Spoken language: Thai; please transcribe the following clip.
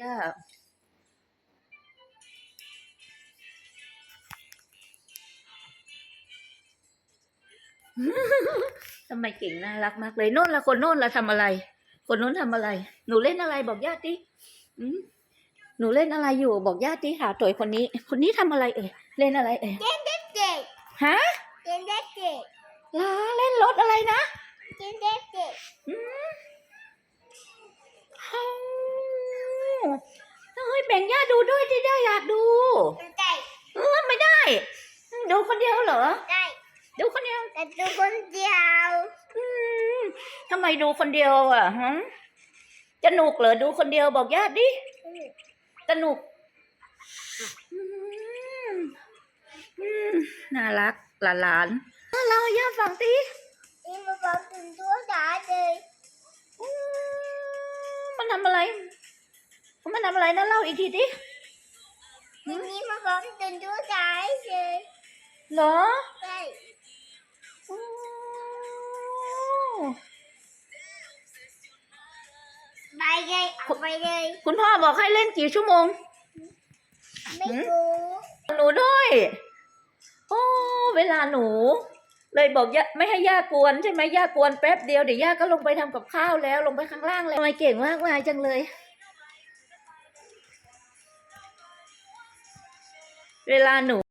ย่าทำไมเก่งน่ารักมากเลยโน่นละคนโน่นละทำอะไร คนโน้นทำอะไร หนูเล่นอะไรบอกญาติดิอืมหนูเล่นอะไรอยู่บอกญาติดิหาตัวคนนี้ คนนี้ทำอะไรเอ่ยเล่นอะไรเอ่ยเด็กฮะเล่นเด็กเด็กลาเล่นรถอะไรนะเล่นเด็กเด็ก เฮ้ยแบ่งญาติดูด้วยที่ได้อยากดู ได้เออไม่ได้ ดูคนเดียวเหรอ ได้ดูคนเดียวแต่ดูคนเดียวอืมทำไมดูคนเดียวอะฮะจะหนุกเหรอดูคนเดียวบอกญาติดิสนุกอืมอืมน่ารักหลานๆอะเราย่าฟังสิ นี่มาบอกถึงตัวสาเลย อืมมันทำอะไรมัน ทำอะไรนะเล่าอีกทีดินี่มาบอกถึงตัวสาเลยเหรอได้โอ้ไปเลยเอาไปเลยคุณพ่อบอกให้เล่นกี่ชั่วโมง ไม่รู้หนูด้วย โอ้เวลาหนู เลยบอกย่าไม่ให้ย่ากวนใช่ไหมย่ากวนแป๊บเดียวเดี๋ยวย่าก็ลงไปทำกับข้าวแล้วลงไปข้างล่างแล้วทำไมเก่งมากมายจังเลย เวลาหนู